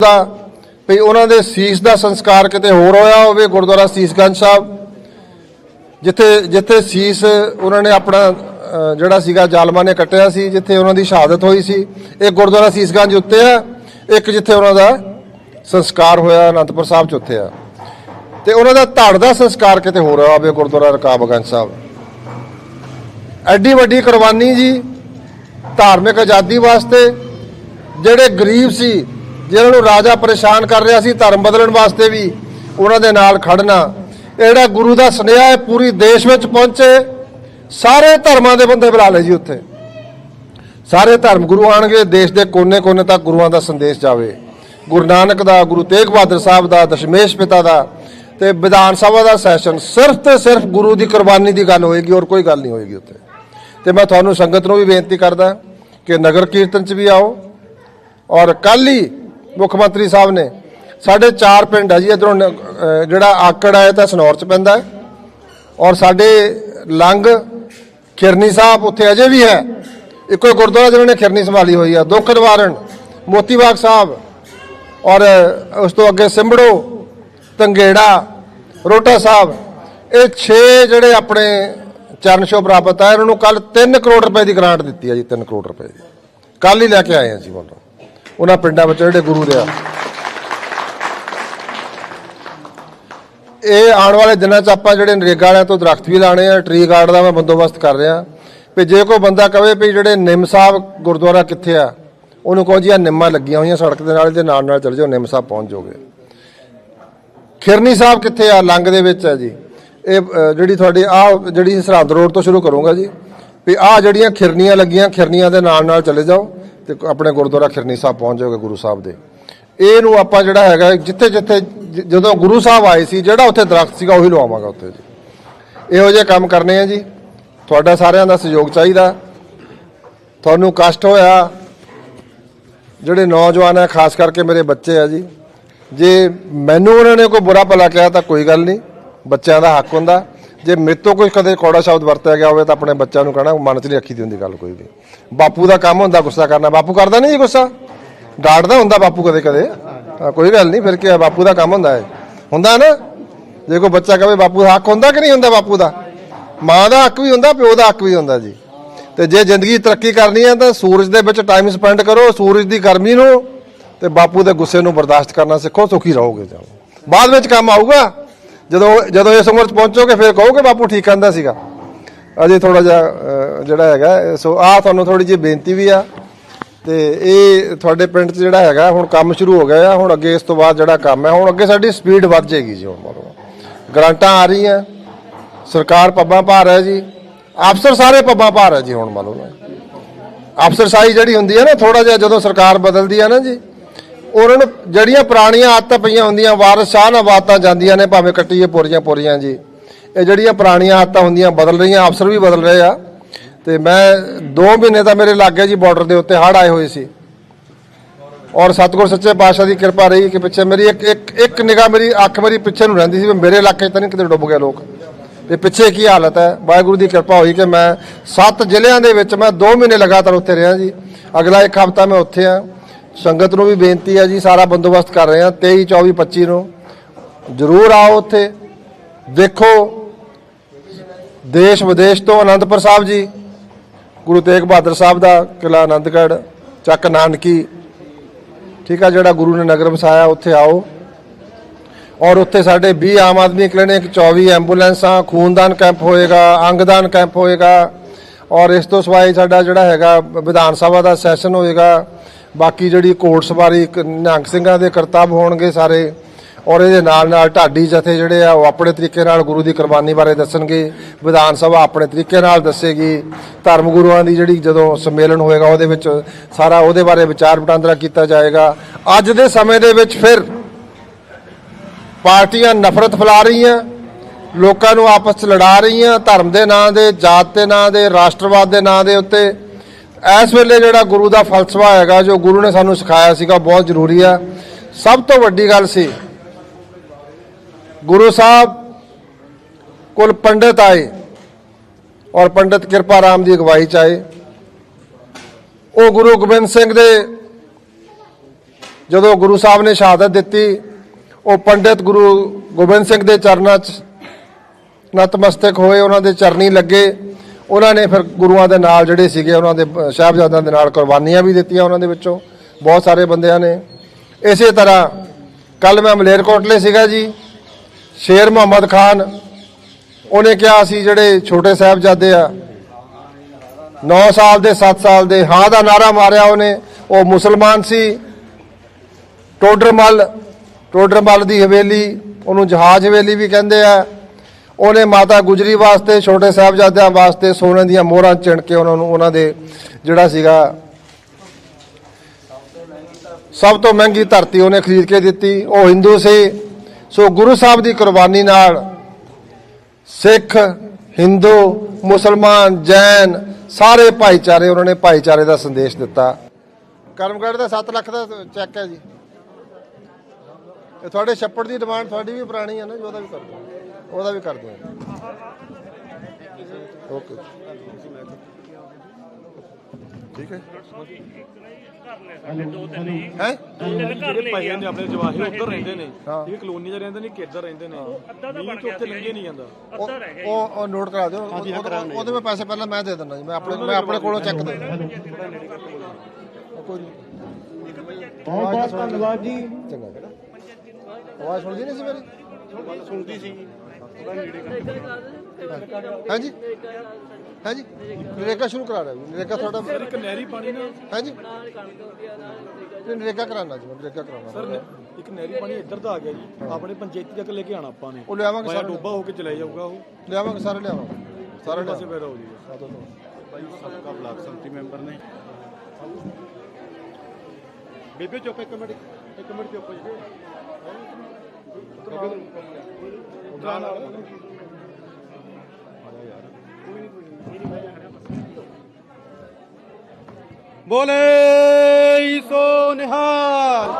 ਦਾ ਵੀ ਉਹਨਾਂ ਦੇ ਸੀਸ ਦਾ ਸੰਸਕਾਰ ਕਿਤੇ ਹੋਰ ਹੋਇਆ ਹੋਵੇ, ਗੁਰਦੁਆਰਾ ਸੀਸਗੰਜ ਸਾਹਿਬ, ਜਿੱਥੇ ਜਿੱਥੇ ਸੀਸ ਉਹਨਾਂ ਨੇ ਆਪਣਾ ਜਿਹੜਾ ਸੀਗਾ ਜ਼ਾਲਮਾਂ ਨੇ ਕੱਟਿਆ ਸੀ, ਜਿੱਥੇ ਉਹਨਾਂ ਦੀ ਸ਼ਹਾਦਤ ਹੋਈ ਸੀ। ਇਹ ਗੁਰਦੁਆਰਾ ਸੀਸਗੰਜ ਉੱਤੇ ਆ, ਇੱਕ ਜਿੱਥੇ ਉਹਨਾਂ ਦਾ ਸੰਸਕਾਰ ਹੋਇਆ, ਅਨੰਦਪੁਰ ਸਾਹਿਬ ਚ ਉੱਥੇ ਆ। ਤੇ ਉਹਨਾਂ ਦਾ ਧੜ ਦਾ ਸੰਸਕਾਰ ਕਿਤੇ ਹੋ ਰਿਹਾ ਹੋਵੇ, ਗੁਰਦੁਆਰਾ ਰਕਾਬਗੰਜ ਸਾਹਿਬ। ਐਡੀ ਵੱਡੀ ਕੁਰਬਾਨੀ ਜੀ ਧਾਰਮਿਕ ਆਜ਼ਾਦੀ ਵਾਸਤੇ ਜਿਹੜੇ ਗਰੀਬ ਸੀ ਜਿਹਨਾਂ ਨੂੰ ਰਾਜਾ ਪਰੇਸ਼ਾਨ ਕਰ ਰਿਹਾ ਸੀ ਧਰਮ ਬਦਲਣ ਵਾਸਤੇ ਵੀ, ਉਹਨਾਂ ਦੇ ਨਾਲ ਖੜਨਾ। ਇਹ ਜਿਹੜਾ ਗੁਰੂ ਦਾ ਸੁਨੇਹਾ ਹੈ, ਪੂਰੀ ਦੇਸ਼ ਵਿੱਚ ਪਹੁੰਚੇ। ਸਾਰੇ ਧਰਮਾਂ ਦੇ ਬੰਦੇ ਬੁਲਾ ਲਏ ਜੀ ਉੱਥੇ। ਸਾਰੇ ਧਰਮ ਗੁਰੂ ਆਣਗੇ, ਦੇਸ਼ ਦੇ ਕੋਨੇ-ਕੋਨੇ ਤੱਕ ਗੁਰੂਆਂ ਦਾ ਸੰਦੇਸ਼ ਜਾਵੇ। ਗੁਰੂ ਨਾਨਕ ਦਾ, ਗੁਰੂ ਤੇਗ ਬਹਾਦਰ ਸਾਹਿਬ ਦਾ, ਦਸ਼ਮੇਸ਼ ਪਿਤਾ ਦਾ ਤੇ ਵਿਧਾਨ ਸਭਾ ਦਾ ਸੈਸ਼ਨ ਸਿਰਫ ਤੇ ਸਿਰਫ ਗੁਰੂ ਦੀ ਕੁਰਬਾਨੀ ਦੀ ਗੱਲ ਹੋਏਗੀ ਔਰ ਕੋਈ ਗੱਲ ਨਹੀਂ ਹੋਏਗੀ ਉੱਥੇ। ਤੇ ਮੈਂ ਤੁਹਾਨੂੰ ਸੰਗਤ ਨੂੰ ਵੀ ਬੇਨਤੀ ਕਰਦਾ ਕਿ ਨਗਰ ਕੀਰਤਨ 'ਚ ਵੀ ਆਓ। ਔਰ ਕੱਲ ਹੀ ਮੁੱਖ ਮੰਤਰੀ ਸਾਹਿਬ ਨੇ। ਸਾਡੇ ਚਾਰ ਪਿੰਡ ਹੈ ਜੀ, ਇਧਰੋਂ ਜਿਹੜਾ ਆਕੜ ਆਇਆ ਤਾਂ ਸਨੌਰ 'ਚ ਪੈਂਦਾ ਹੈ। ਔਰ ਸਾਡੇ ਲੰਗ ਖਿਰਨੀ ਸਾਹਿਬ ਉੱਥੇ ਅਜੇ ਵੀ ਹੈ। ਇੱਕੋ ਹੀ ਗੁਰਦੁਆਰਾ ਜਿਹਨਾਂ ਨੇ ਖਿਰਨੀ ਸੰਭਾਲੀ ਹੋਈ ਆ, ਦੁੱਖ ਨਿਵਾਰਨ, ਮੋਤੀ ਬਾਗ ਸਾਹਿਬ, ਔਰ ਉਸ ਤੋਂ ਅੱਗੇ ਸਿੰਬੜੋ ਤੰਗੇੜਾ ਰੋਟਾ ਸਾਹਿਬ, ਇਹ 6 ਜਿਹੜੇ ਆਪਣੇ ਚਰਨ ਛੋਹ ਪ੍ਰਾਪਤ ਆ, ਇਹਨਾਂ ਨੂੰ ਕੱਲ 3 ਕਰੋੜ ਰੁਪਏ ਦੀ ਗ੍ਰਾਂਟ ਦਿੱਤੀ ਹੈ ਜੀ 3 ਕਰੋੜ ਰੁਪਏ ਦੀ। ਕੱਲ ਹੀ ਲੈ ਕੇ ਆਏ ਆ ਜੀ ਬੋਲੋ ਉਹਨਾਂ ਪਿੰਡਾਂ ਵਿੱਚ ਜਿਹੜੇ ਗੁਰੂ ਦੇ ਆ। ਇਹ ਆਉਣ ਵਾਲੇ ਦਿਨਾਂ 'ਚ ਆਪਾਂ ਜਿਹੜੇ ਨਰੇਗਾ ਵਾਲਿਆਂ ਤੋਂ ਦਰਖਤ ਵੀ ਲਾਣੇ ਆ ਟਰੀ ਗਾਰਡ ਦਾ ਮੈਂ ਬੰਦੋਬਸਤ ਕਰ ਰਿਹਾ। ਵੀ ਜੇ ਕੋਈ ਬੰਦਾ ਕਵੇ ਵੀ ਜਿਹੜੇ ਨਿੰਮ ਸਾਹਿਬ ਗੁਰਦੁਆਰਾ ਕਿੱਥੇ ਆ, ਉਹਨੂੰ ਕਹੋ ਜੀ ਆ ਨਿੰਮਾਂ ਲੱਗੀਆਂ ਹੋਈਆਂ ਸੜਕ ਦੇ ਨਾਲ ਦੇ ਨਾਲ ਨਾਲ ਚੱਲ ਜਾਓ, ਨਿੰਮ ਸਾਹਿਬ ਪਹੁੰਚ ਜਾਓਗੇ। ਖਿਰਨੀ ਸਾਹਿਬ ਕਿੱਥੇ ਆ? ਲੰਗ ਦੇ ਵਿੱਚ ਆ ਜੀ। ਇਹ ਜਿਹੜੀ ਤੁਹਾਡੀ ਆ ਜਿਹੜੀ ਸਰਹੰਦ ਰੋਡ ਤੋਂ ਸ਼ੁਰੂ ਕਰੂੰਗਾ ਜੀ। ਵੀ ਆ ਜਿਹੜੀਆਂ ਖਿਰਨੀਆਂ ਲੱਗੀਆਂ, ਖਿਰਨੀਆਂ ਦੇ ਨਾਲ ਨਾਲ ਚਲੇ ਜਾਓ। ਤੇ ਆਪਣੇ ਗੁਰਦੁਆਰਾ ਖਿਰਨੀ ਸਾਹਿਬ ਪਹੁੰਚ ਜਾਓਗੇ ਗੁਰੂ ਸਾਹਿਬ ਦੇ। ਇਹਨੂੰ ਆਪਾਂ ਜਿਹੜਾ ਹੈਗਾ, ਜਿੱਥੇ ਜਿੱਥੇ ਜਦੋਂ ਗੁਰੂ ਸਾਹਿਬ ਆਏ ਸੀ, ਜਿਹੜਾ ਉੱਥੇ ਦਰਖਤ ਸੀਗਾ, ਉਹੀ ਲਵਾਵਾਂਗਾ ਉੱਥੇ ਜੀ। ਇਹੋ ਜਿਹੇ ਕੰਮ ਕਰਨੇ ਆ ਜੀ। ਤੁਹਾਡਾ ਸਾਰਿਆਂ ਦਾ ਸਹਿਯੋਗ ਚਾਹੀਦਾ। ਤੁਹਾਨੂੰ ਕਸ਼ਟ ਹੋਇਆ, ਜਿਹੜੇ ਨੌਜਵਾਨ ਆ, ਖਾਸ ਕਰਕੇ ਮੇਰੇ ਬੱਚੇ ਆ ਜੀ। ਜੇ ਮੈਨੂੰ ਉਹਨਾਂ ਨੇ ਕੋਈ ਬੁਰਾ ਭਲਾ ਕਿਹਾ ਤਾਂ ਕੋਈ ਗੱਲ ਨਹੀਂ। ਬੱਚਿਆਂ ਦਾ ਹੱਕ ਹੁੰਦਾ। ਜੇ ਮੇਰੇ ਤੋਂ ਕੋਈ ਕਦੇ ਕੌੜਾ ਸ਼ਬਦ ਵਰਤਿਆ ਗਿਆ ਹੋਵੇ ਤਾਂ ਆਪਣੇ ਬੱਚਿਆਂ ਨੂੰ ਕਹਿਣਾ, ਮਨ 'ਚ ਨਹੀਂ ਰੱਖੀ ਦੀ ਹੁੰਦੀ ਗੱਲ ਕੋਈ ਵੀ। ਬਾਪੂ ਦਾ ਕੰਮ ਹੁੰਦਾ, ਗੁੱਸਾ ਕਰਨਾ। ਬਾਪੂ ਕਰਦਾ ਨਹੀਂ ਜੀ ਗੁੱਸਾ? ਡਾਂਟਦਾ ਹੁੰਦਾ ਬਾਪੂ ਕਦੇ ਕਦੇ। ਕੋਈ ਗੱਲ ਨਹੀਂ, ਫਿਰ ਕੀ ਬਾਪੂ ਦਾ ਕੰਮ ਹੁੰਦਾ ਹੈ। ਹੁੰਦਾ ਨਾ? ਜੇ ਕੋਈ ਬੱਚਾ ਕਹੇ ਬਾਪੂ ਦਾ ਹੱਕ ਹੁੰਦਾ ਕਿ ਨਹੀਂ ਹੁੰਦਾ ਬਾਪੂ ਦਾ? ਮਾਂ ਦਾ ਹੱਕ ਵੀ ਹੁੰਦਾ, ਪਿਓ ਦਾ ਹੱਕ ਵੀ ਹੁੰਦਾ ਜੀ। ਤੇ ਜੇ ਜ਼ਿੰਦਗੀ ਤਰੱਕੀ ਕਰਨੀ ਹੈ ਤਾਂ ਸੂਰਜ ਦੇ ਵਿੱਚ ਟਾਈਮ ਸਪੈਂਡ ਕਰੋ, ਸੂਰਜ ਦੀ ਗਰਮੀ ਨੂੰ ਤੇ ਬਾਪੂ ਦੇ ਗੁੱਸੇ ਨੂੰ ਬਰਦਾਸ਼ਤ ਕਰਨਾ ਸਿੱਖੋ, ਸੁਖੀ ਰਹੋਗੇ ਜਾਓ। ਬਾਅਦ ਵਿੱਚ ਕੰਮ ਆਊਗਾ। ਜਦੋਂ ਜਦੋਂ ਇਸ ਉਮਰ 'ਚ ਪਹੁੰਚੋਗੇ, ਫਿਰ ਕਹੋਗੇ ਬਾਪੂ ਠੀਕ ਕਹਿੰਦਾ ਸੀਗਾ। ਅਜੇ ਥੋੜਾ ਜਿਹਾ ਜਿਹੜਾ ਹੈਗਾ, ਸੋ ਆ ਤੁਹਾਨੂੰ ਥੋੜੀ ਜਿਹੀ ਬੇਨਤੀ ਵੀ ਆ। ਤੇ ਇਹ ਤੁਹਾਡੇ ਪਿੰਡ 'ਚ ਜਿਹੜਾ ਹੈਗਾ, ਹੁਣ ਕੰਮ ਸ਼ੁਰੂ ਹੋ ਗਿਆ ਆ। ਹੁਣ ਅੱਗੇ ਇਸ ਤੋਂ ਬਾਅਦ ਜਿਹੜਾ ਕੰਮ ਹੈ, ਹੁਣ ਅੱਗੇ ਸਾਡੀ ਸਪੀਡ ਵੱਧ ਜਾਏਗੀ ਜੀ ਹੁਣ ਮੰਨ ਗ੍ਰਾਂਟਾਂ ਆ ਰਹੀਆਂ। ਸਰਕਾਰ ਪੱਬਾਂ ਭਾਰ ਹੈ ਜੀ। ਅਫਸਰ ਸਾਰੇ ਪੱਬਾਂ ਭਾਰ ਹੈ ਜੀ ਹੁਣ ਮੰਨ ਲਓ ਅਫਸਰਸ਼ਾਹੀ ਜਿਹੜੀ ਹੁੰਦੀ ਹੈ ਨਾ ਥੋੜਾ ਜਿਹਾ ਜਦੋਂ ਸਰਕਾਰ ਬਦਲਦੀ ਹੈ ਨਾ ਜੀ ਉਹਨਾਂ ਨੂੰ ਜਿਹੜੀਆਂ ਪੁਰਾਣੀਆਂ ਆਦਤਾਂ ਪਈਆਂ ਹੁੰਦੀਆਂ, ਵਾਰਸ ਸ਼ਾਹ ਨਾਲ ਬਾਤਾਂ ਜਾਂਦੀਆਂ ਨੇ, ਭਾਵੇਂ ਕੱਟੀਏ ਪੋਰੀਆਂ ਪੋਰੀਆਂ ਜੀ। ਇਹ ਜਿਹੜੀਆਂ ਪੁਰਾਣੀਆਂ ਆਦਤਾਂ ਹੁੰਦੀਆਂ, ਬਦਲ ਰਹੀਆਂ, ਅਫਸਰ ਵੀ ਬਦਲ ਰਹੇ ਆ। ਤੇ ਮੈਂ 2 ਮਹੀਨੇ ਤਾਂ ਮੇਰੇ ਲੱਗ ਜੀ ਬਾਰਡਰ ਦੇ ਉੱਤੇ ਹੜ ਆਏ ਹੋਏ ਸੀ। ਔਰ ਸਤਿਗੁਰ ਸੱਚੇ ਪਾਤਸ਼ਾਹ ਦੀ ਕਿਰਪਾ ਰਹੀ ਕਿ ਪਿੱਛੇ ਮੇਰੀ ਇੱਕ ਇੱਕ ਇੱਕ ਨਿਗਾਹ ਮੇਰੀ ਅੱਖ ਮੇਰੀ ਪਿੱਛੇ ਨੂੰ ਰਹਿੰਦੀ ਸੀ ਵੀ ਮੇਰੇ ਇਲਾਕੇ 'ਚ ਤਾਂ ਨਹੀਂ ਕਿਤੇ ਡੁੱਬ ਗਏ ਲੋਕ। ਤੇ ਪਿੱਛੇ ਕੀ ਹਾਲਤ ਹੈ? ਵਾਹਿਗੁਰੂ ਦੀ ਕਿਰਪਾ ਹੋਈ ਕਿ ਮੈਂ ਸੱਤ ਜ਼ਿਲ੍ਹਿਆਂ ਦੇ ਵਿੱਚ ਮੈਂ 2 ਮਹੀਨੇ ਲਗਾਤਾਰ ਉੱਥੇ ਰਿਹਾ ਜੀ। ਅਗਲਾ ਇੱਕ ਹਫ਼ਤਾ ਮੈਂ ਉੱਥੇ ਆ। ਸੰਗਤ ਨੂੰ ਵੀ ਬੇਨਤੀ ਹੈ ਜੀ, ਸਾਰਾ ਬੰਦੋਬਸਤ ਕਰ ਰਹੇ ਹਾਂ 23 24 25 ਨੂੰ। ਜ਼ਰੂਰ ਆਓ ਉੱਥੇ। ਦੇਖੋ, ਦੇਸ਼ ਵਿਦੇਸ਼ ਤੋਂ ਅਨੰਦਪੁਰ ਸਾਹਿਬ ਜੀ, ਗੁਰੂ ਤੇਗ ਬਹਾਦਰ ਸਾਹਿਬ ਦਾ ਕਿਲਾ ਆਨੰਦਗੜ੍ਹ ਚੱਕ ਨਾਨਕੀ। ਠੀਕ ਆ, ਜਿਹੜਾ ਗੁਰੂ ਨੇ ਨਗਰ ਵਸਾਇਆ, ਉੱਥੇ ਆਓ। ਔਰ ਉੱਥੇ ਸਾਡੇ 20 ਆਮ ਆਦਮੀ ਕਲੀਨਿਕ 24 ਐਂਬੂਲੈਂਸਾਂ, ਖੂਨਦਾਨ ਕੈਂਪ ਹੋਏਗਾ, ਅੰਗਦਾਨ ਕੈਂਪ ਹੋਏਗਾ। ਔਰ ਇਸ ਤੋਂ ਸਿਵਾਏ ਸਾਡਾ ਜਿਹੜਾ ਹੈਗਾ ਵਿਧਾਨ ਸਭਾ ਦਾ ਸੈਸ਼ਨ ਹੋਏਗਾ। ਬਾਕੀ ਜਿਹੜੀ ਕੋਰਟ ਸਵਾਰੀ ਕ- ਨਿਹੰਗ ਸਿੰਘਾਂ ਦੇ ਕਰਤੱਵ ਹੋਣਗੇ ਸਾਰੇ, ਔਰ ਇਹਦੇ ਨਾਲ ਨਾਲ ਢਾਡੀ ਜਥੇ ਜਿਹੜੇ ਆ, ਉਹ ਆਪਣੇ ਤਰੀਕੇ ਨਾਲ ਗੁਰੂ ਦੀ ਕੁਰਬਾਨੀ ਬਾਰੇ ਦੱਸਣਗੇ, ਵਿਧਾਨ ਸਭਾ ਆਪਣੇ ਤਰੀਕੇ ਨਾਲ ਦੱਸੇਗੀ, ਧਰਮ ਗੁਰੂਆਂ ਦੀ ਜਿਹੜੀ ਜਦੋਂ ਸੰਮੇਲਨ ਹੋਏਗਾ, ਉਹਦੇ ਵਿੱਚ ਸਾਰਾ ਉਹਦੇ ਬਾਰੇ ਵਿਚਾਰ ਵਟਾਂਦਰਾ ਕੀਤਾ ਜਾਏਗਾ। ਅੱਜ ਦੇ ਸਮੇਂ ਦੇ ਵਿੱਚ ਫਿਰ ਪਾਰਟੀਆਂ ਨਫ਼ਰਤ ਫੈਲਾ ਰਹੀਆਂ, ਲੋਕਾਂ ਨੂੰ ਆਪਸ 'ਚ ਲੜਾ ਰਹੀਆਂ, ਧਰਮ ਦੇ ਨਾਂ ਦੇ, ਜਾਤ ਦੇ ਨਾਂ ਦੇ, ਰਾਸ਼ਟਰਵਾਦ ਦੇ ਨਾਂ ਦੇ ਉੱਤੇ ਇਸ ਵੇਲੇ ਜਿਹੜਾ ਗੁਰੂ ਦਾ ਫਲਸਫਾ ਹੈਗਾ, ਜੋ ਗੁਰੂ ਨੇ ਸਾਨੂੰ ਸਿਖਾਇਆ ਸੀਗਾ, ਬਹੁਤ ਜ਼ਰੂਰੀ ਆ। ਸਭ ਤੋਂ ਵੱਡੀ ਗੱਲ ਸੀ, ਗੁਰੂ ਸਾਹਿਬ ਕੋਲ ਪੰਡਤ ਆਏ ਔਰ ਪੰਡਤ ਕਿਰਪਾ ਰਾਮ ਦੀ ਅਗਵਾਈ ਚ ਆਏ। ਉਹ ਗੁਰੂ ਗੋਬਿੰਦ ਸਿੰਘ ਦੇ, ਜਦੋਂ ਗੁਰੂ ਸਾਹਿਬ ਨੇ ਸ਼ਹਾਦਤ ਦਿੱਤੀ, ਉਹ ਪੰਡਿਤ ਗੁਰੂ ਗੋਬਿੰਦ ਸਿੰਘ ਦੇ ਚਰਨਾਂ 'ਚ ਨਤਮਸਤਕ ਹੋਏ, ਉਹਨਾਂ ਦੇ ਚਰਨੀ ਲੱਗੇ। ਉਹਨਾਂ ਨੇ ਫਿਰ ਗੁਰੂਆਂ ਦੇ ਨਾਲ ਜਿਹੜੇ ਸੀਗੇ, ਉਹਨਾਂ ਦੇ, ਸਾਹਿਬਜ਼ਾਦਿਆਂ ਦੇ ਨਾਲ ਕੁਰਬਾਨੀਆਂ ਵੀ ਦਿੱਤੀਆਂ ਉਹਨਾਂ ਦੇ ਵਿੱਚੋਂ। ਬਹੁਤ ਸਾਰੇ ਬੰਦਿਆਂ ਨੇ। ਇਸੇ ਤਰ੍ਹਾਂ ਕੱਲ ਮੈਂ ਮਲੇਰਕੋਟਲੇ ਸੀਗਾ ਜੀ, ਸ਼ੇਰ ਮੁਹੰਮਦ ਖਾਨ। ਉਹਨੇ ਕਿਹਾ ਸੀ, ਜਿਹੜੇ ਛੋਟੇ ਸਾਹਿਬਜ਼ਾਦੇ ਆ 9 ਸਾਲ ਦੇ 7 ਸਾਲ ਦੇ, ਹਾਂ ਦਾ ਨਾਰਾ ਮਾਰਿਆ ਉਹਨੇ। ਉਹ ਮੁਸਲਮਾਨ ਸੀ। ਟੋਡਰਮਲ ਟੋਡਰਮਲ ਦੀ ਹਵੇਲੀ, ਉਹਨੂੰ ਜਹਾਜ਼ ਹਵੇਲੀ ਵੀ ਕਹਿੰਦੇ ਆ। ਉਹਨੇ ਮਾਤਾ ਗੁਜਰੀ ਵਾਸਤੇ, ਛੋਟੇ ਸਾਹਿਬਜ਼ਾਦਿਆਂ ਵਾਸਤੇ ਸੋਨੇ ਦੀਆਂ ਮੋਹਰਾਂ ਚਿਣ ਕੇ ਉਹਨਾਂ ਨੂੰ, ਉਹਨਾਂ ਦੇ ਜਿਹੜਾ ਸੀਗਾ ਸਭ ਤੋਂ ਮਹਿੰਗੀ ਧਰਤੀ ਉਹਨੇ ਖਰੀਦ ਕੇ ਦਿੱਤੀ। ਉਹ ਹਿੰਦੂ ਸੀ। ਸੋ ਗੁਰੂ ਸਾਹਿਬ ਦੀ ਕੁਰਬਾਨੀ ਨਾਲ ਸਿੱਖ, ਹਿੰਦੂ, ਮੁਸਲਮਾਨ, ਜੈਨ ਸਾਰੇ ਭਾਈਚਾਰੇ ਉਹਨਾਂ ਨੇ ਭਾਈਚਾਰੇ ਦਾ ਸੰਦੇਸ਼ ਦਿੱਤਾ। ਕਰਮਗੜ੍ਹ ਦਾ 7 ਲੱਖ ਦਾ ਚੈੱਕ ਹੈ ਜੀ। ਇਹ ਤੁਹਾਡੇ ਛੱਪੜ ਦੀ ਡਿਮਾਂਡ ਤੁਹਾਡੀ ਵੀ ਪੁਰਾਣੀ ਹੈ ਨਾ, ਜੀ ਉਹਦਾ ਵੀ ਕਰ ਦਿਓ ਉਹਦਾ ਵੀ ਕਰ ਦਿਓ ਓਕੇ ਠੀਕ ਹੈ। ਹੈ? ਜਿਹੜੇ ਭਾਈਆਂ ਨੇ ਆਪਣੇ ਜਵਾਹਰ ਉੱਧਰ ਰਹਿੰਦੇ ਨੇ। ਇਹ ਕਲੋਨੀ 'ਚ ਰਹਿੰਦੇ ਨੇ ਕਿ ਇੱਧਰ ਰਹਿੰਦੇ ਨੇ ਮੀਂਹ ਤੋਂ ਉੱਤੇ ਲੰਘੇ ਨਹੀਂ ਜਾਂਦਾ। ਉਹ ਉਹ ਨੋਟ ਕਰਾ ਦਿਓ। ਉਹ- ਉਹਦੇ- ਉਹਦੇ ਵਿੱਚ ਪੈਸੇ ਪਹਿਲਾਂ ਮੈਂ ਦੇ ਦਿੰਦਾ ਜੀ। ਮੈਂ ਆਪਣੇ ਮੈਂ ਆਪਣੇ ਕੋਲੋਂ ਚੈੱਕ ਦੇ ਬਹੁਤ ਬਹੁਤ ਧੰਨਵਾਦ ਜੀ। ਚੰਗਾ। ਜੀ। ਆਵਾਜ਼ ਸੁਣਦੀ ਨਹੀਂ ਸੀ ਮੇਰੀ? ਸੁਣਦੀ ਸੀ। ਹਾਂਜੀ। ਹਾਂਜੀ। ਨਰੇਗਾ ਸ਼ੁਰੂ ਕਰਾ ਰਿਹਾ ਜੀ। ਨਰੇਗਾ ਤੁਹਾਡਾ ਇੱਕ ਨਹਿਰੀ ਪਾਣੀ ਨਾ ਹਾਂਜੀ। ਨਰੇਗਾ ਕਰਾਉਣਾ ਜੀ ਨਰੇਗਾ ਕਰਾਉਣਾ। ਸਰ ਇੱਕ ਨਹਿਰੀ ਪਾਣੀ ਇੱਧਰ ਦਾ ਆ ਗਿਆ ਜੀ। ਆਪਣੇ ਪੰਚਾਇਤੀ ਤੱਕ ਲੈ ਕੇ ਆਣਾ ਆਪਾਂ ਨੇ। ਉਹ ਲਿਆਵਾਂਗੇ ਸਾਰੇ। ਡੋਬਾ ਹੋ ਕੇ ਚਲੇ ਜਾਊਗਾ ਉਹ। ਲਿਆਵਾਂਗੇ ਸਾਰੇ ਲਿਆਵਾਂਗੇ। ਸਾਰੇ ਪਾਸੇ ਪੈਦਾ ਹੋ ਜਾਊਗਾ ਭਾਈ ਸਬਕਾ ਬਲਾਕ ਸੰਮਤੀ ਮੈਂਬਰ ਨੇ। ਬੇਬੇ ਚੁੱਪ ਇੱਕ ਮਿੰਟ ਇੱਕ ਮਿੰਟ ਚੁੱਪ ਜੀ। ਬੋਲੇ ਸੋ ਨਿਹਾਲ।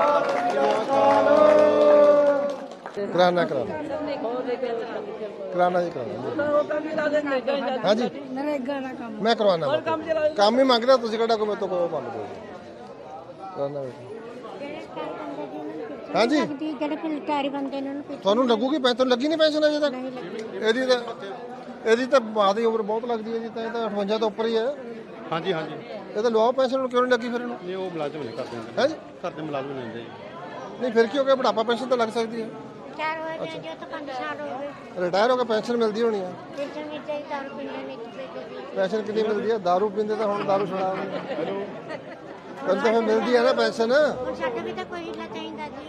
ਕਰਾਣਾ ਕਰਾਣਾ ਕਰਾਣਾ ਜੀ ਕਰਾਣਾ ਹਾਂਜੀ। ਨਰੇਗਾ ਦਾ ਕੰਮ ਮੈਂ ਕਰਵਾਣਾ ਕੰਮ ਹੀ ਮੰਗ ਰਿਹਾ ਤੁਸੀਂ ਕਿਹੜਾ ਕੋਈ ਮੇਰੇ ਤੋਂ ਕੋਈ ਮੰਗਦੇ ਕਰਾਣਾ ਹਾਂਜੀ ਲੱਗਦੀ ਜਿਹੜੇ ਪਿਲਟਾਰੀ ਬੰਦੇ ਨੇ ਉਹਨੂੰ ਪਿੱਛੇ ਤੁਹਾਨੂੰ ਲੱਗੂਗੀ ਪੈਨਸ਼ਨ ਲੱਗੀ ਨਹੀਂ ਪੈਨਸ਼ਨ ਅਜੇ ਤੱਕ ਨਹੀਂ ਲੱਗੀ ਇਹਦੀ ਤਾਂ ਇਹਦੀ ਤਾਂ ਬਾਅਦ ਦੀ ਉਮਰ ਬਹੁਤ ਲੱਗਦੀ ਹੈ ਜੀ ਤਾਂ ਇਹ ਤਾਂ 58 ਤੋਂ ਉੱਪਰ ਹੀ ਹੈ ਹਾਂਜੀ ਹਾਂਜੀ ਇਹ ਤਾਂ ਲਵਾਓ ਪੈਨਸ਼ਨ ਨੂੰ ਕਿਉਂ ਨਹੀਂ ਲੱਗੀ ਫਿਰ ਇਹਨੂੰ ਨਹੀਂ ਉਹ ਮੁਲਾਜ਼ਮ ਨਹੀਂ ਕਰਦੇ ਹੁੰਦੇ ਹੈ ਜੀ ਘਰ ਦੇ ਮੁਲਾਜ਼ਮ ਨਹੀਂ ਹੁੰਦੇ ਜੀ ਨਹੀਂ ਫਿਰ ਕੀ ਹੋ ਗਿਆ ਬੁਢਾਪਾ ਪੈਨਸ਼ਨ ਤਾਂ ਲੱਗ ਸਕਦੀ ਹੈ ਚਾਰ ਹੋਏ ਨੇ ਜੋ ਤਾਂ 5 ਸਾਲ ਹੋ ਗਏ ਰਿਟਾਇਰ ਹੋ ਕੇ ਪੈਨਸ਼ਨ ਮਿਲਦੀ ਹੋਣੀ ਆ ਪਿਲਟਰ ਵਿੱਚ ਹੀ ਦਾਰੂ ਪੀਂਦੇ ਨੇ ਇੱਕ ਦੂਜੇ ਦੀ ਪੈਨਸ਼ਨ ਕਿੰਨੀ ਮਿਲਦੀ ਹੈ दारू ਪੀਂਦੇ ਤਾਂ ਹੁਣ दारू ਛੁਡਾ ਤੁਹਾਨੂੰ ਤਾਂ ਫਿਰ ਮਿਲਦੀ ਹੈ ਨਾ ਪੈਨਸ਼ਨ ਹੁਣ ਸਾਡੇ ਵੀ ਤਾਂ ਕੋਈ ਹਿੱਲਾ ਚਾਹੀਦਾ ਜੀ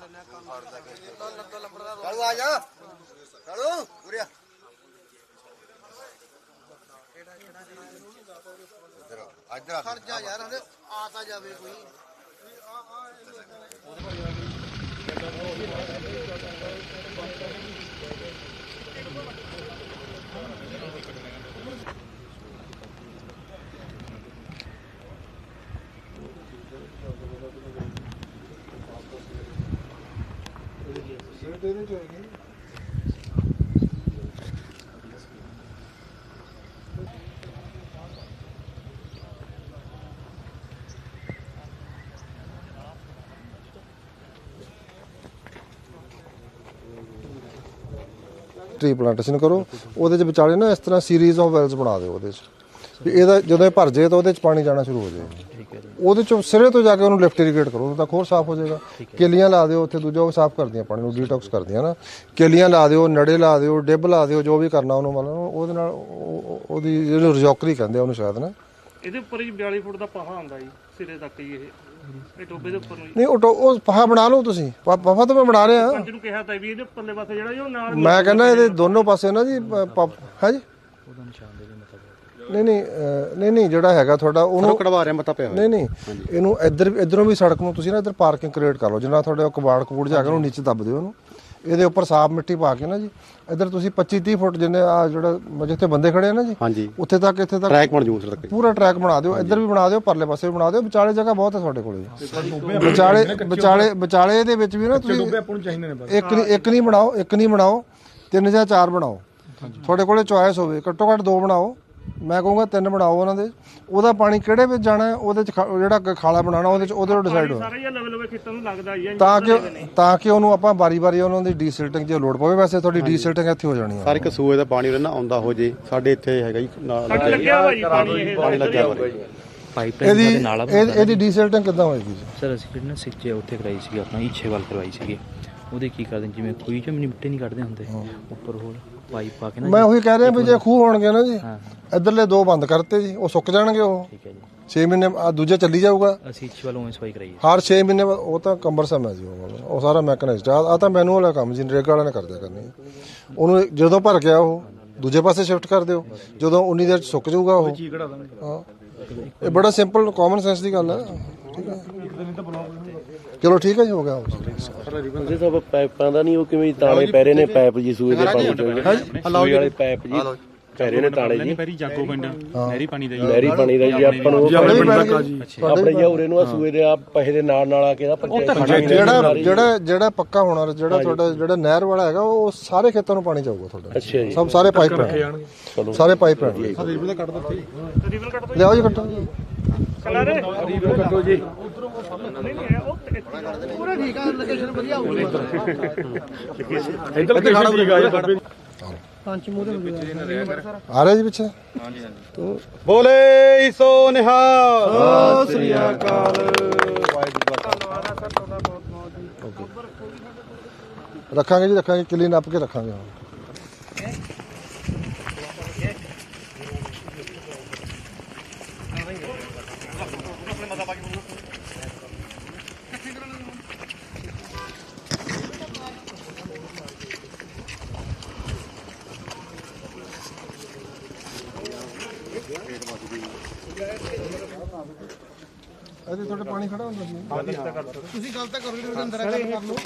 ਲੈਣਾ ਕੰਮ ਫੜਦਾ ਕੇ ਲੰਬਾ ਲੰਬਾ ਕਾਲੂ ਆ ਜਾ। ਕਾਲੂ ਉਰਿਆ ਇਧਰ ਆ ਇਧਰ ਆ। ਖਰਚਾ ਯਾਰ, ਹਲੇ ਆ ਤਾਂ ਜਾਵੇ ਕੋਈ। ਉਹਦੇ ਪਰ ਟ੍ਰੀ ਪਲਾਂਟੇਸ਼ਨ ਕਰੋ। ਉਹਦੇ ਚ ਵਿਚਾਲੇ ਨਾ ਇਸ ਤਰ੍ਹਾਂ ਸੀਰੀਜ਼ ਆਫ ਵੈਲਸ ਬਣਾ ਦਿਓ ਉਹਦੇ ਚ। ਵੀ ਇਹਦਾ ਜਦੋਂ ਇਹ ਭਰ ਜੇ ਤਾਂ ਉਹਦੇ ਚ ਪਾਣੀ ਜਾਣਾ ਸ਼ੁਰੂ ਹੋ ਜਾਏਗਾ ਠੀਕ ਹੈ ਜੀ। ਉਹਦੇ ਚੋਂ ਸਿਰੇ ਤੋਂ ਜਾ ਕੇ ਉਹਨੂੰ ਲਿਫਟ ਇਰੀਗੇਟ ਕਰੋ ਤਾਂ ਹੋਰ ਸਾਫ਼ ਹੋ ਜਾਏਗਾ। ਕੇਲੀਆਂ ਲਾ ਦਿਓ ਉੱਥੇ ਦੂਜਾ ਉਹ ਸਾਫ਼ ਕਰਦੀਆਂ ਪਾਣੀ ਨੂੰ ਡੀਟੌਕਸ ਕਰਦੀਆਂ ਨਾ। ਕੇਲੀਆਂ ਲਾ ਦਿਓ ਨੜੇ ਲਾ ਦਿਓ ਡਿੱਬ ਲਾ ਦਿਓ ਜੋ ਵੀ ਕਰਨਾ ਉਹਨੂੰ ਮਤਲਬ ਉਹਦੇ ਨਾਲ ਉਹ- ਉਹ- ਉਹਦੀ ਜਿਹੜੀ ਰਜੌਕਰੀ ਕਹਿੰਦੇ ਉਹਨੂੰ ਸ਼ਾਇਦ ਨਾ। ਇਹਦੇ ਉੱਪਰ ਹੀ 42 ਫੁੱਟ ਦਾ ਪਹਾ ਆਉਂਦਾ ਜੀ ਸਿਰੇ ਤੱਕ ਹੀ ਇਹ। ਇਹ ਟੋਬੇ ਦੇ ਉੱਪਰ ਨੂੰ ਜੀ। ਨਹੀਂ ਉਹ ਉਹ ਪਹਾ ਬਣਾ ਲਓ ਤੁਸੀਂ। ਪਹਾ ਤਾਂ ਮੈਂ ਬਣਾ ਰਿਹਾ। ਪੰਜ ਨੂੰ ਕਿਹਾ ਤਾਂ ਵੀ ਇਹਦੇ ਉੱਪਰਲੇ ਪਾਸੇ ਜਿਹੜਾ ਜੀ ਉਹ ਨਾਲ ਮੈਂ ਕਹਿੰਦਾ ਇਹਦੇ ਦੋਨੋਂ ਪਾਸੇ ਨਾ ਜੀ ਹੈ ਜੀ? ਨਹੀਂ ਨਹੀਂ ਅਹ, ਨਹੀਂ ਨਹੀਂ ਜਿਹੜਾ ਹੈਗਾ ਤੁਹਾਡਾ ਉਹਨੂੰ ਕਢਵਾ ਰਿਹਾ ਮਤਾ ਪਿਆ ਹੋਇਆ। ਨਹੀਂ ਨਹੀਂ ਇਹਨੂੰ ਇੱਧਰ ਇਧਰੋਂ ਵੀ ਸੜਕ ਨੂੰ ਤੁਸੀਂ ਨਾ ਇੱਧਰ ਪਾਰਕਿੰਗ ਕ੍ਰੀਏਟ ਕਰ ਲਓ। ਜਿੰਨਾ ਤੁਹਾਡੇ ਉਹ ਕਬਾੜ ਕਬੂੜ ਜਾ ਕੇ ਉਹਨੂੰ ਨੀਚੇ ਦੱਬ ਦਿਓ ਉਹਨੂੰ ਇਹਦੇ ਉੱਪਰ ਸਾਫ਼ ਮਿੱਟੀ ਪਾ ਕੇ ਨਾ ਜੀ। ਇੱਧਰ ਤੁਸੀਂ 25 30 ਫੁੱਟ ਜਿੰਨੇ ਆ ਜਿਹੜਾ ਜਿੱਥੇ ਬੰਦੇ ਖੜੇ ਆ ਨਾ ਜੀ ਹਾਂਜੀ। ਉੱਥੇ ਤੱਕ ਇੱਥੇ ਤੱਕ ਟਰੈਕ ਬਣ ਜੂ ਤੱਕ। ਪੂਰਾ ਟਰੈਕ ਬਣਾ ਦਿਓ। ਇੱਧਰ ਵੀ ਬਣਾ ਦਿਓ ਪਰਲੇ ਪਾਸੇ ਵੀ ਬਣਾ ਦਿਓ। ਵਿਚਾਲੇ ਜਗ੍ਹਾ ਬਹੁਤ ਹੈ ਤੁਹਾਡੇ ਕੋਲੇ। ਵਿਚਾਲੇ ਵਿਚਾਲੇ ਵਿਚਾਲੇ ਦੇ ਵਿੱਚ ਵੀ ਨਾ ਤੁਸੀਂ ਆਪਾਂ ਨੂੰ ਚਾਹੀਦੇ ਨੇ ਬਸ। ਇੱਕ ਨਹੀਂ ਇੱਕ ਨਹੀਂ ਬਣਾਓ ਇੱਕ ਨਹੀਂ ਬਣਾਓ। ਤਿੰਨ ਜਾਂ ਚਾਰ ਬਣਾਓ। ਤੁਹਾਡੇ ਕੋਲੇ ਚੁਆਇਸ ਹੋਵੇ ਘੱਟੋ ਘੱਟ ਦੋ ਬਣਾਓ। ਮੈਂ ਕਹੂੰਗਾ ਤਿੰਨ ਬਣਾਓ ਉਹਨਾਂ ਦੇ। ਉਹਦਾ ਪਾਣੀ ਕਿਹੜੇ ਵਿੱਚ ਜਾਣਾ ਹੈ ਉਹਦੇ ਚ ਖਾ- ਜਿਹੜਾ ਖਾਲਾ ਬਣਾਉਣਾ ਉਹਦੇ ਚ ਉਹਦੇ ਤੋਂ ਡਿਸਾਈਡ ਹੋ ਸਾਰਾ ਹੀ ਲਵੇ ਲਵੇ ਖੇਤਾਂ ਨੂੰ ਲੱਗਦਾ ਹੀ ਆ ਤਾਂ ਕਿ ਤਾਂ ਕਿ ਉਹਨੂੰ ਆਪਾਂ ਬਾਰੀ-ਬਾਰੀ ਉਹਨਾਂ ਦੀ ਡੀਸਿਲਟਿੰਗ ਜੇ ਲੋਡ ਪਵੇ। ਵੈਸੇ ਤੁਹਾਡੀ ਡੀਸਿਲਟਿੰਗ ਇੱਥੇ ਹੋ ਜਾਣੀ ਹੈ ਸਾਰੇ ਕਸੂਏ ਦਾ ਪਾਣੀ ਉਹਨਾਂ ਆਉਂਦਾ ਹੋ ਜੇ। ਸਾਡੇ ਇੱਥੇ ਹੈਗਾ ਜੀ ਨਾਲ ਲੱਗਿਆ ਵਾ ਜੀ ਪਾਣੀ ਇਹ ਪਾਣੀ ਲੱਗਿਆ ਹੋਇਆ। ਪਾਈਪਲਾਈਨ ਇਹਦੀ ਸਾਡੇ ਨਾਲ ਆ ਇਹ- ਇਹਦੀ ਡੀਸਿਲਟਿੰਗ ਕਿੱਦਾਂ ਹੋਏਗੀ ਜੀ? ਸਰ ਅਸੀਂ ਜਿਹੜੀ ਨਾ ਸਿੱਚੇ ਉੱਥੇ ਕਰਾਈ ਸੀ ਆਪਣਾ ਇੱਛੇਵਾਲ ਕਰਵਾਈ ਸੀਗੀ। ਉਹਦੇ ਕੀ ਕਰਦੇ ਨੇ, ਜਿਵੇਂ ਖੂਹੀ ਚੋਂ ਮਿੱਟੀ ਨਹੀਂ ਕੱਢਦੇ ਹੁੰਦੇ। ਉੱਪਰ ਹੋਰ ਪਾਈਪ ਪਾ ਕੇ ਨਾ ਮੈਂ ਉਹੀ ਕਹਿ ਰਿਹਾ ਵੀ ਜੇ ਖੂਹ ਹੋਣਗੇ ਨਾ ਜੀ ਹਾਂ। ਇੱਧਰਲੇ ਦੋ ਬੰਦ ਕਰਤੇ ਜੀ ਉਹ ਸੁੱਕ ਜਾਣਗੇ ਉਹ। ਠੀਕ ਹੈ ਜੀ। 6 ਮਹੀਨੇ ਆ ਦੂਜਾ ਚੱਲੀ ਜਾਊਗਾ। ਅਸੀਂ ਇੱਛੇਵਾਲ ਉਵੇਂ ਸਫ਼ਾਈ ਕਰਾਈ ਹੈ। ਹਰ 6 ਮਹੀਨੇ ਬਾਅਦ ਉਹ ਤਾਂ ਕੰਬਰਸਮ ਹੈ ਜੀ ਉਹ ਵਾਲਾ। ਉਹ ਸਾਰਾ ਮੈਕਨਾਈਜ਼ਡ ਆ। ਆ ਤਾਂ ਮੈਨੂਅਲ ਹੈ ਕੰਮ ਜੀ ਨਰੇਗਾ ਵਾਲਿਆਂ ਨੇ ਕਰ ਦਿਆ ਕਰਨੀ ਉਹਨੂੰ ਜਦੋਂ ਭਰ ਗਿਆ ਉਹ ਦੂਜੇ ਪਾਸੇ ਸ਼ਿਫਟ ਕਰ ਦਿਓ। ਜਦੋਂ ਉਨੀ ਦੇਰ ਚ ਸੁੱਕ ਜਾਊਗਾ ਉਹ। ਹਾਂ। ਇਹ ਬੜਾ ਸਿੰਪਲ ਕਾਮਨ ਸੈਂਸ ਦੀ ਗੱਲ ਹੈ। ਠੀਕ ਹੈ। ਚਲੋ ਠੀਕ ਹੈ ਜੀ ਹੋ ਗਿਆ ਉਹਦੇ ਸਭ ਪਾਈਪਾਂ ਦਾ ਨਹੀਂ ਉਹ ਕਿਵੇਂ ਤਾਲੇ ਪੈ ਰਹੇ ਨੇ? ਪਾਈਪ ਜੀ ਸੂਏ ਦੇ ਪਾਣੀ ਚੋਂ ਸੂਏ ਵਾਲੇ ਪਾਈਪ ਜੀ ਪੈ ਰਹੇ ਨੇ ਤਾਲੇ ਜੀ। ਪੈਰੀ ਜਾਗੋ ਪਿੰਡ। ਨਹਿਰੀ ਪਾਣੀ ਦਾ ਨਹਿਰੀ ਪਾਣੀ ਦਾ ਜੀ ਆਪਾਂ ਨੂੰ ਆਪਣੇ ਪਿੰਡ ਤੱਕ ਜੀ। ਆਪਣੇ ਜੀ ਉਰੇ ਨੂੰ ਆ ਸੂਏ ਦੇ ਆ ਪਹੇ ਦੇ ਨਾਲ ਨਾਲ ਆ ਕੇ ਦਾ ਪੰਚਾਇਤ ਜਿਹੜਾ ਜਿਹੜਾ ਜਿਹੜਾ ਪੱਕਾ ਹੋਣਾ ਜਿਹੜਾ ਤੁਹਾਡਾ ਜਿਹੜਾ ਨਹਿਰ ਵਾਲਾ ਹੈਗਾ ਉਹ ਸਾਰੇ ਖੇਤਾਂ ਨੂੰ ਪਾਣੀ ਜਾਊਗਾ ਤੁਹਾਡਾ। ਅੱਛਾ ਜੀ। ਸਭ ਸਾਰੇ ਪਾਈਪ ਪੈਣ ਸਾਰੇ ਪਾਈਪ ਪੈਣ ਰੀਵਨ ਕੱਟ ਦੋ ਲਿਆਓ ਜੀ ਕੱਟੋ। ਰੀਵਨ ਕੱਟੋ ਜੀ। ਨਹੀਂ ਪੂਰਾ ਠੀਕ ਆ ਲੋਕੇਸ਼ਨ ਵਧੀਆ ਹੋਊਗੀ। ਇੱਧਰ ਲੋਕੇਸ਼ਨ ਠੀਕ ਆ ਜੀ ਪੰਜ ਮੂੰਹ ਦੇ ਹੁੰਦੇ ਆ ਆ। ਰਿਹਾ ਜੀ ਪਿੱਛੇ? ਬੋਲੇ ਸੋ ਨਿਹਾਲ। ਰੱਖਾਂਗੇ ਜੀ ਰੱਖਾਂਗੇ ਕਿਲੀ ਨੱਪ ਕੇ ਰੱਖਾਂਗੇ ਇਹਦੇ ਤੁਹਾਡੇ ਪਾਣੀ ਖੜਾ ਹੁੰਦਾ ਸੀ। ਤੁਸੀਂ ਗੱਲ ਤਾਂ ਕਰੋ ਜੀ ਉਹਦੇ ਅੰਦਰ ਆ ਗੱਲ ਕਰ ਲਓ।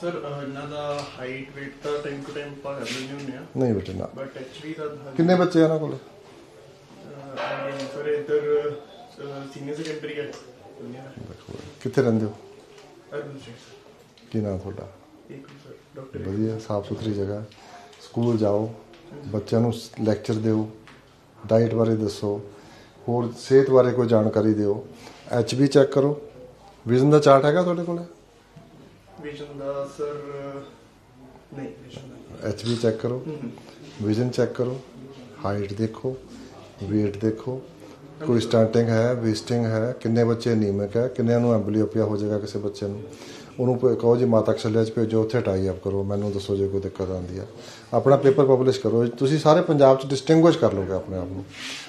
ਸਰ ਇਹਨਾਂ ਦਾ ਹਾਈਟ weight ਤਾਂ ਟਾਈਮ ਟੂ ਟਾਈਮ ਪਾ ਕਰ ਲੈਂਦੇ ਹੁੰਦੇ ਆ। ਨਹੀਂ ਬੇਟੇ ਨਾ। ਬਟ ਐਕਚੁਅਲੀ ਤਾਂ ਕਿੰਨੇ ਬੱਚੇ ਆ ਇਹਨਾਂ ਕੋਲ? ਸਰ ਇੱਧਰ ਸੀਨੀਅਰ ਸੈਕੰਡਰੀ ਹੈ ਕਿੱਥੇ ਰਹਿੰਦੇ ਹੋ? ਅਰੁਣ ਸਿੰਘ ਕੀ ਨਾਮ ਤੁਹਾਡਾ? ਇੱਕ ਸਰ ਡਾਕਟਰ ਵਧੀਆ ਸਾਫ਼ ਸੁਥਰੀ ਜਗ੍ਹਾ। ਸਕੂਲ ਜਾਓ ਬੱਚਿਆਂ ਨੂੰ ਲੈਕਚਰ ਦਿਓ ਡਾਈਟ ਬਾਰੇ ਦੱਸੋ ਹੋਰ ਸਿਹਤ ਬਾਰੇ ਕੋਈ ਜਾਣਕਾਰੀ ਦਿਓ ਐਚ ਬੀ ਚੈੱਕ ਕਰੋ। ਵਿਜ਼ਨ ਦਾ ਚਾਰਟ ਹੈਗਾ ਤੁਹਾਡੇ ਕੋਲ? ਵਿਜਨ ਦਾ ਸਰ ਨਹੀਂ ਐਚ ਬੀ ਚੈੱਕ ਕਰੋ। ਵਿਜ਼ਨ ਚੈੱਕ ਕਰੋ। ਹਾਈਟ ਦੇਖੋ weight ਦੇਖੋ। ਕੋਈ ਸਟੰਟਿੰਗ ਹੈ ਵੇਸਟਿੰਗ ਹੈ ਕਿੰਨੇ ਬੱਚੇ ਅਨੀਮਿਕ ਹੈ ਕਿੰਨਿਆਂ ਨੂੰ ਐਂਬਲੀਓਪੀਆ ਹੋ ਜਾਏਗਾ ਕਿਸੇ ਬੱਚੇ ਨੂੰ। ਉਹਨੂੰ ਕਹੋ ਜੀ ਮਾਤਾ ਕਸ਼ਲਿਆ ਚ ਭੇਜੋ ਉੱਥੇ ਟਾਈ ਅਪ ਕਰੋ ਮੈਨੂੰ ਦੱਸੋ ਜੇ ਕੋਈ ਦਿੱਕਤ ਆਉਂਦੀ ਆ ਆਪਣਾ ਪੇਪਰ ਪਬਲਿਸ਼ ਕਰੋ। ਤੁਸੀਂ ਸਾਰੇ ਪੰਜਾਬ ਚ ਡਿਸਟਿੰਗੁਇਸ਼ ਕਰ ਲੋਗੇ ਆਪਣੇ ਆਪ ਨੂੰ।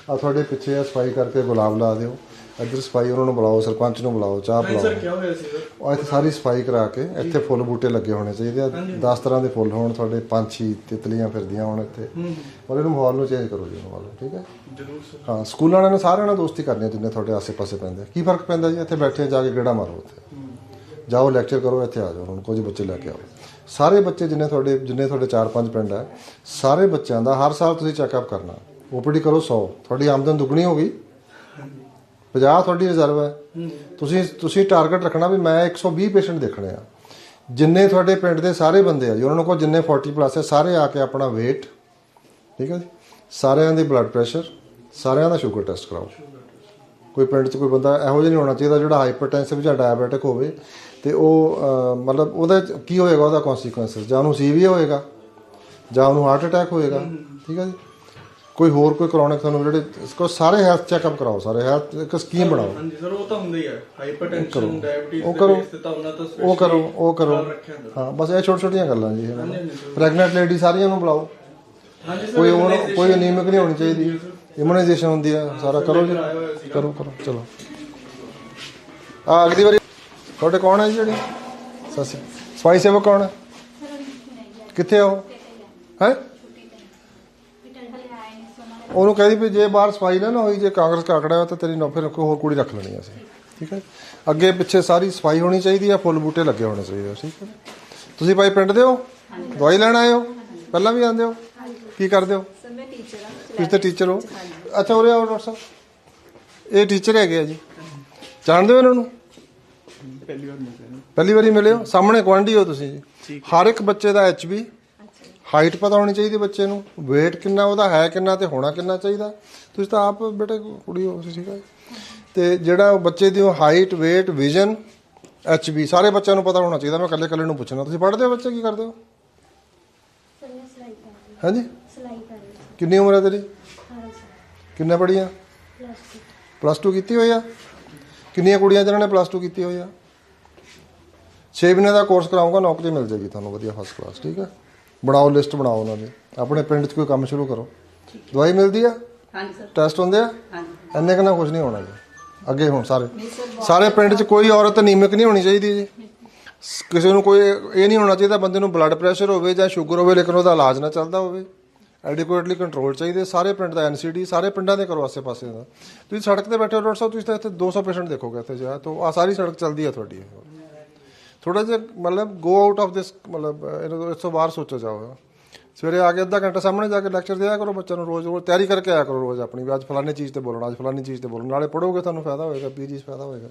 ਆ ਤੁਹਾਡੇ ਪਿੱਛੇ ਆ ਸਫ਼ਾਈ ਕਰਕੇ ਗੁਲਾਬ ਲਾ ਦਿਓ। ਇੱਧਰ ਸਫ਼ਾਈ ਉਹਨਾਂ ਨੂੰ ਬੁਲਾਓ ਸਰਪੰਚ ਨੂੰ ਬੁਲਾਓ ਚਾਹ ਪਿਲਾਓ ਕੀ ਹੋਇਆ ਸੀ ਸਰ? ਉਹ ਇੱਥੇ ਸਾਰੀ ਸਫ਼ਾਈ ਕਰਾ ਕੇ ਇੱਥੇ ਫੁੱਲ ਬੂਟੇ ਲੱਗੇ ਹੋਣੇ ਚਾਹੀਦੇ ਆ। 10 ਤਰ੍ਹਾਂ ਦੇ ਫੁੱਲ ਹੋਣ ਤੁਹਾਡੇ ਪੰਛੀ ਤਿਤਲੀਆਂ ਫਿਰਦੀਆਂ ਹੋਣ ਇੱਥੇ। ਔਰ ਇਹਨੂੰ ਮਾਹੌਲ ਨੂੰ ਚੇਂਜ ਕਰੋ ਜੀ ਇਹਨੂੰ ਮਾਹੌਲ ਠੀਕ ਹੈ? ਜ਼ਰੂਰ ਸਰ। ਹਾਂ ਸਕੂਲਾਂ ਵਾਲਿਆਂ ਨੇ ਸਾਰਿਆਂ ਨਾਲ ਦੋਸਤੀ ਕਰਨੀ ਜਿੰਨੇ ਤੁਹਾਡੇ ਆਸੇ-ਪਾਸੇ ਪੈਂਦੇ ਆ। ਕੀ ਫ਼ਰਕ ਪੈਂਦਾ ਜੀ? ਇੱਥੇ ਬੈਠੇ ਜਾ ਕੇ ਗੇੜਾ ਮਾਰੋ ਉੱਥੇ। ਜਾਓ ਲੈਕਚਰ ਕਰੋ, ਇੱਥੇ ਆ ਜਾਓ, ਹੁਣ ਕੁਝ ਬੱਚੇ ਲੈ ਕੇ ਆਓ। ਸਾਰੇ ਬੱਚੇ ਜਿੰਨੇ ਤੁਹਾਡੇ ਜਿੰਨੇ ਤੁਹਾਡੇ 4-5 ਪਿੰਡ ਹੈ ਸਾਰੇ ਬੱਚਿਆਂ ਦਾ ਹਰ ਸਾਲ ਤੁਸੀਂ ਚੈੱਕਅਪ ਕਰਨਾ। ਓਪੀਡੀ ਕਰੋ 100 ਤੁਹਾਡੀ ਆਮਦਨ ਦੁੱਗਣੀ ਹੋ ਗਈ। 50 ਤੁਹਾਡੀ ਰਿਜ਼ਰਵ ਹੈ। ਤੁਸੀਂ ਤੁਸੀਂ ਟਾਰਗੇਟ ਰੱਖਣਾ ਵੀ ਮੈਂ 120 ਪੇਸ਼ੈਂਟ ਦੇਖਣੇ ਆ। ਜਿੰਨੇ ਤੁਹਾਡੇ ਪਿੰਡ ਦੇ ਸਾਰੇ ਬੰਦੇ ਆ ਜੀ, ਉਹਨਾਂ ਨੂੰ ਕੋ ਜਿੰਨੇ 40 ਪਲੱਸ ਹੈ, ਸਾਰੇ ਆ ਕੇ ਆਪਣਾ weight, ਠੀਕ ਹੈ ਜੀ? ਸਾਰਿਆਂ ਦੀ ਬਲੱਡ ਪ੍ਰੈਸ਼ਰ ਸਾਰਿਆਂ ਦਾ ਸ਼ੂਗਰ ਟੈਸਟ ਕਰਾਓ। ਕੋਈ ਪਿੰਡ 'ਚ ਕੋਈ ਬੰਦਾ ਇਹੋ ਜਿਹਾ ਨਹੀਂ ਹੋਣਾ ਚਾਹੀਦਾ ਜਿਹੜਾ ਹਾਈਪਰਟੈਂਸਿਵ ਜਾਂ ਡਾਇਬੀਟਿਕ ਹੋਵੇ। ਤੇ ਉਹ ਮਤਲਬ ਉਹਦਾ ਕੀ ਹੋਏਗਾ ਉਹਦਾ ਕਨਸੀਕੁਐਂਸਸ ਜਾਂ ਉਹਨੂੰ ਸੀਵੀ ਹੋਏਗਾ ਜਾਂ ਉਹਨੂੰ ਹਾਰਟ ਅਟੈਕ ਹੋਏਗਾ ਠੀਕ ਹੈ ਜੀ? ਕੋਈ ਹੋਰ ਕੋਈ ਕ੍ਰੋਨਿਕ ਤੁਹਾਨੂੰ ਜਿਹੜੇ ਇਸਕੋ ਸਾਰੇ ਹੈਲਥ ਚੈੱਕਅਪ ਕਰਾਓ ਸਾਰੇ ਹੈਲਥ ਇੱਕ ਸਕੀਮ ਬਣਾਓ। ਹਾਂਜੀ ਸਰ ਉਹ ਤਾਂ ਹੁੰਦਾ ਹੀ। ਹੈ ਹਾਈਪਰਟੈਂਸ਼ਨ ਡਾਇਬੀਟੀਜ਼ ਉਹ ਕਰੋ। ਉਹ ਕਰੋ ਉਹ ਕਰੋ। ਹਾਂ ਬਸ ਇਹ ਛੋਟੀ ਛੋਟੀਆਂ ਗੱਲਾਂ ਜੀ। ਪ੍ਰੈਗਨੈਂਟ ਲੇਡੀ ਸਾਰੀਆਂ ਨੂੰ ਬੁਲਾਓ। ਕੋਈ ਕੋਈ ਅਨੀਮਿਕ ਨਹੀਂ ਹੋਣੀ ਚਾਹੀਦੀ। ਇਮੂਨਾਈਜੇਸ਼ਨ ਹੁੰਦੀ ਆ ਸਾਰਾ ਕਰੋ ਜੀ। ਕਰੋ ਕਰੋ ਚਲੋ। ਆ ਅਗਲੀ ਵਾਰੀ ਤੁਹਾਡੇ ਕੌਣ ਹੈ ਜਿਹੜੀ? ਸਸੀ ਸਫ਼ਾਈ ਸੇਵਕ ਕੌਣ ਹੈ? ਕਿੱਥੇ ਉਹ ਹੈ? ਉਹਨੂੰ ਕਹਿੰਦੀ ਵੀ ਜੇ ਬਾਹਰ ਸਫ਼ਾਈ ਨਾ ਹੋਈ ਜੇ ਕਾਂਗਰਸ ਕਾਕੜਾ ਹੋਇਆ ਤਾਂ ਤੇਰੀ ਨੌ ਫਿਰ ਕੋਈ ਹੋਰ ਕੁੜੀ ਰੱਖ ਲੈਣੀ ਅਸੀਂ। ਠੀਕ ਹੈ? ਅੱਗੇ ਪਿੱਛੇ ਸਾਰੀ ਸਫ਼ਾਈ ਹੋਣੀ ਚਾਹੀਦੀ ਆ ਫੁੱਲ ਬੂਟੇ ਲੱਗੇ ਹੋਣੇ ਚਾਹੀਦੇ ਠੀਕ ਹੈ? ਤੁਸੀਂ ਭਾਈ ਪਿੰਡ ਦੇ ਹੋ? ਦਵਾਈ ਲੈਣ ਆਏ ਹੋ? ਪਹਿਲਾਂ ਵੀ ਆਉਂਦੇ ਹੋ? ਕੀ ਕਰਦੇ ਹੋ? ਸਰ ਮੈਂ ਟੀਚਰ ਹਾਂ ਤੁਸੀਂ ਤਾਂ ਟੀਚਰ ਹੋ। ਅੱਛਾ ਉਰੇ ਆਓ ਡਾਕਟਰ ਸਾਹਿਬ। ਇਹ ਟੀਚਰ ਹੈਗੇ ਆ ਜੀ। ਜਾਣਦੇ ਹੋ ਇਹਨਾਂ ਨੂੰ? ਪਹਿਲੀ ਵਾਰ ਮਿਲਿਆ ਪਹਿਲੀ ਵਾਰੀ ਮਿਲੇ ਹੋ ਸਾਹਮਣੇ ਗੁਆਂਢੀ ਹੋ ਤੁਸੀਂ ਜੀ। ਹਰ ਇੱਕ ਬੱਚੇ ਦਾ ਐਚਬੀ ਹਾਈਟ ਪਤਾ ਹੋਣੀ ਚਾਹੀਦੀ ਬੱਚੇ ਨੂੰ। weight ਕਿੰਨਾ ਉਹਦਾ ਹੈ ਕਿੰਨਾ ਤੇ ਹੋਣਾ ਕਿੰਨਾ ਚਾਹੀਦਾ। ਤੁਸੀਂ ਤਾਂ ਆਪ ਬੇਟੇ ਕੁੜੀ ਹੋ ਤੁਸੀਂ ਠੀਕ ਹੈ ਤੇ ਜਿਹੜਾ ਬੱਚੇ ਦੀ ਹਾਈਟ weight ਵਿਜ਼ਨ ਐਚਬੀ ਸਾਰੇ ਬੱਚਿਆਂ ਨੂੰ ਪਤਾ ਹੋਣਾ ਚਾਹੀਦਾ। ਮੈਂ ਇਕੱਲੇ ਇਕੱਲੇ ਨੂੰ ਪੁੱਛਣਾ। ਤੁਸੀਂ ਪੜ੍ਹਦੇ ਹੋ ਬੱਚੇ? ਕੀ ਕਰਦੇ ਹੋ? ਹਾਂਜੀ? ਸਿਲਾਈ ਕਰ ਰਹੀ ਕਿੰਨੀ ਉਮਰ ਹੈ ਤੇਰੀ? 18 ਸਾਲ ਕਿੰਨੇ ਪੜ੍ਹੀਆਂ ਪਲੱਸ ਪਲੱਸ 2 ਕੀਤੀ ਹੋਈ ਆ? ਕਿੰਨੀਆਂ ਕੁੜੀਆਂ ਜਿਨ੍ਹਾਂ ਨੇ ਪਲੱਸ 2 ਕੀਤੀ ਹੋਈ ਆ? 6 ਮਹੀਨੇ ਦਾ ਕੋਰਸ ਕਰਾਉਂਗਾ ਨੌਕਰੀ ਮਿਲ ਜਾਏਗੀ ਤੁਹਾਨੂੰ ਵਧੀਆ ਫਸਟ ਕਲਾਸ ਠੀਕ ਹੈ ਬਣਾਓ ਲਿਸਟ ਬਣਾਓ ਉਹਨਾਂ ਦੀ। ਆਪਣੇ ਪਿੰਡ 'ਚ ਕੋਈ ਕੰਮ ਸ਼ੁਰੂ ਕਰੋ। ਦਵਾਈ ਮਿਲਦੀ ਆ? ਹਾਂਜੀ ਸਰ। ਟੈਸਟ ਹੁੰਦੇ ਆ? ਹਾਂਜੀ। ਇੰਨੇ ਕੁ ਨਾਲ ਕੁਝ ਨਹੀਂ ਹੋਣਾ ਜੀ। ਅੱਗੇ ਹੁਣ ਸਾਰੇ ਸਾਰੇ ਪਿੰਡ 'ਚ ਕੋਈ ਔਰਤ ਅਨੀਮਿਕ ਨਹੀਂ ਹੋਣੀ ਚਾਹੀਦੀ ਜੀ। ਕਿਸੇ ਨੂੰ ਕੋਈ ਇਹ ਨਹੀਂ ਹੋਣਾ ਚਾਹੀਦਾ ਬੰਦੇ ਨੂੰ ਬਲੱਡ ਪ੍ਰੈਸ਼ਰ ਹੋਵੇ ਜਾਂ ਸ਼ੂਗਰ ਹੋਵੇ ਲੇਕਿਨ ਉਹਦਾ ਇਲਾਜ ਨਾ ਚੱਲਦਾ ਹੋਵੇ। ਐਡਿਕੁਏਟਲੀ ਕੰਟਰੋਲ ਚਾਹੀਦੇ, ਸਾਰੇ ਪਿੰਡ ਦਾ ਐਨਸੀਡੀ ਸਾਰੇ ਪਿੰਡਾਂ ਦੇ ਕਰੋ ਆਸੇ ਪਾਸੇ ਦਾ। ਤੁਸੀਂ ਸੜਕ ਤੇ ਬੈਠੇ ਹੋ, ਡਾਕਟਰ ਸਾਹਿਬ, ਤੁਸੀਂ ਤਾਂ ਇੱਥੇ 200 ਪੇਸ਼ੈਂਟ ਦੇਖੋਗੇ ਇੱਥੇ ਜਾ, ਤਾਂ ਆ ਸਾਰੀ ਸੜਕ ਚੱਲਦੀ ਹੈ ਤੁਹਾਡੀ। ਥੋੜਾ ਜਿਹਾ ਮਤਲਬ ਗੋ ਆਊਟ ਆਫ ਦਿਸ ਮਤਲਬ, ਇਹਨਾਂ ਤੋਂ ਇਸ ਤੋਂ ਬਾਹਰ ਸੋਚੋ ਜਾਓ। ਸਵੇਰੇ ਆ ਕੇ ਅੱਧਾ ਘੰਟਾ ਸਾਹਮਣੇ ਜਾ ਕੇ ਲੈਕਚਰ ਦਿਆ ਕਰੋ ਬੱਚਿਆਂ ਨੂੰ ਰੋਜ਼ ਰੋਜ਼ ਤਿਆਰੀ ਕਰਕੇ ਆਇਆ ਕਰੋ ਰੋਜ਼ ਆਪਣੀ, ਵੀ ਅੱਜ ਫਲਾਨੀ ਚੀਜ਼ ਤੇ ਬੋਲਣਾ, ਅੱਜ ਫਲਾਨੀ ਚੀਜ਼ ਤੇ ਬੋਲਣਾ, ਨਾਲੇ ਪੜੋਗੇ ਤੁਹਾਨੂੰ ਫਾਇਦਾ ਹੋਏਗਾ ਪੀਜੀ 'ਚ ਫਾਇਦਾ ਹੋਏਗਾ।